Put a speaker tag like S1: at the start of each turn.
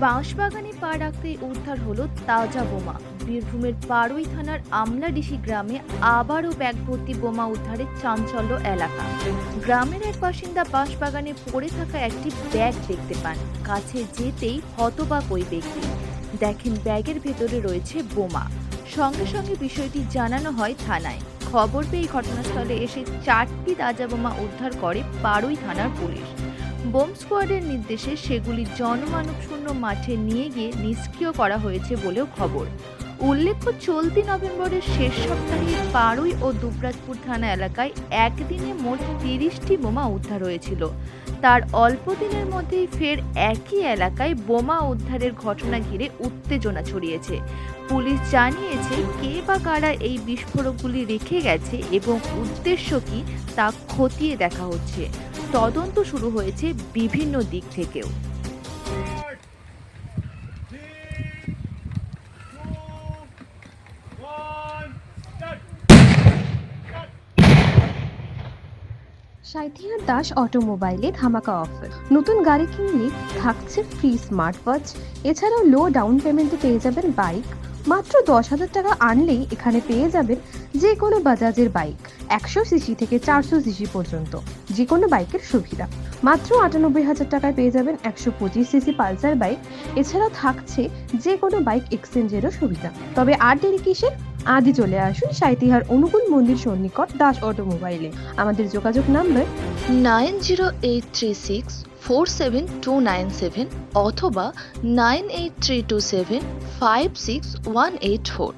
S1: বাঁশবাগানে পা রাখতে উদ্ধার হলো তাজা বোমা। বীরভূমের বারুই থানার আমলাডিশি গ্রামে আবারও ব্যাগ ভর্তি বোমা উদ্ধারের চাঞ্চল্য এলাকা। গ্রামের এক বাসিন্দা বাঁশবাগানে পড়ে থাকা একটি ব্যাগ দেখতে পান। কাছে যেতেই হতবাক ওই ব্যক্তি। দেখেন ব্যাগের ভেতরে রয়েছে বোমা। সঙ্গে সঙ্গে বিষয়টি জানানো হয় থানায়। খবর পেয়ে ঘটনাস্থলে এসে চারটি তাজা বোমা উদ্ধার করে বারুই থানার পুলিশ। বোম স্কোয়াডের নির্দেশে সেগুলি জনমানবশূন্য মাঠে নিয়ে গিয়ে নিষ্ক্রিয় করা হয়েছে বলেও খবর। উল্লেখ্য, চলতি নভেম্বরের শেষ সপ্তাহে পাড়ুই ও দুবরাজপুর থানা এলাকায় একদিনে মোট তিরিশটি বোমা উদ্ধার হয়েছিল। তার অল্প দিনের মধ্যেই ফের একই এলাকায় বোমা উদ্ধারের ঘটনা ঘিরে উত্তেজনা ছড়িয়েছে। পুলিশ জানিয়েছে, কে বা কারা এই বিস্ফোরকগুলি রেখে গেছে এবং উদ্দেশ্য কি তা খতিয়ে দেখা হচ্ছে। তদন্ত শুরু হয়েছে বিভিন্ন দিক থেকেও.
S2: সাইথিয়া দাস অটোমোবাইলে ধামাকা অফার নতুন গাড়ি কিনলে থাকছে ফ্রি স্মার্ট ওয়াচ এছাড়াও লো ডাউন পেমেন্টে পেয়ে যাবেন বাইক মাত্র দশ হাজার টাকা আনলেই এখানে পেয়ে যাবেন যে কোনো বাজাজের বাইক, একশো সিসি থেকে চারশো সিসি পর্যন্ত, যে কোনো বাইকের সুবিধা। মাত্র আটানব্বই হাজার টাকায় পেয়ে যাবেন একশো পঁচিশ সিসি পালসার বাইক এছাড়াও থাকছে যে কোনো বাইক এক্সচেঞ্জেরও সুবিধা। তবে আর দেরি কিসের? আজই চলে আসুন সাইতিহার অনুকূল মন্দির সন্নিকট দাস অটোমোবাইলে। আমাদের যোগাযোগ number
S1: nine zero eight three six four seven two nine seven অথবা nine eight three two seven five six one eight four